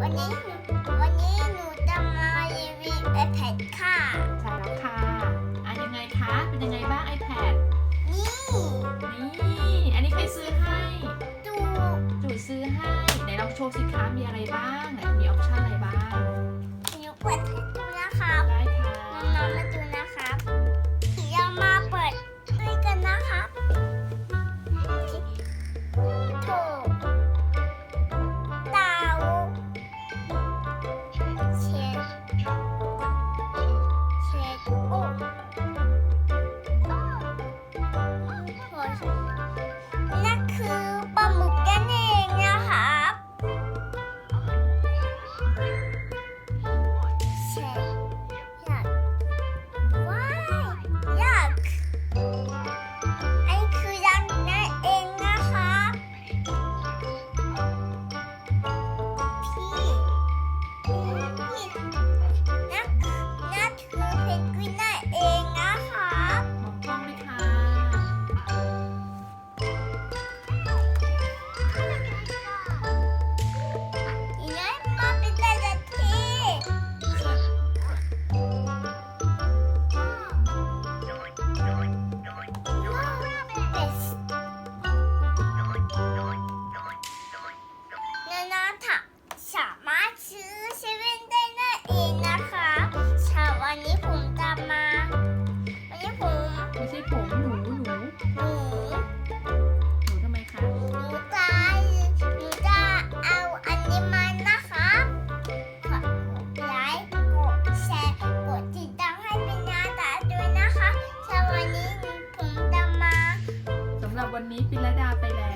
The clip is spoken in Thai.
วันนี้หนูวันนี้หนูจะมารีวิว iPad ค่ะ ใช่แล้วค่ะอะยังไงคะ เป็นยังไงบ้าง iPad นี่นี่ อันนี้ใครซื้อให้ดูจูดซื้อให้ ไหนลองโชว์สิคะมีอะไรบ้างไหนมีออปชั่นอะไรบ้าง หนูเปิดให้ดูนะครับได้ค่ะน้องๆมาดูนะครับเดี๋ยวมาเปิดด้วยกันนะครับโถ ใช่ผมหนูหนูหนูทำไมคะหนูจะหนูจะเอาอนิมานนะคะกดไลค์กดแชร์กดติดตามให้ปิณดาด้วยนะคะเช้านี้ผมกลับมาสำหรับวันนี้ปิรดาไปแล้ว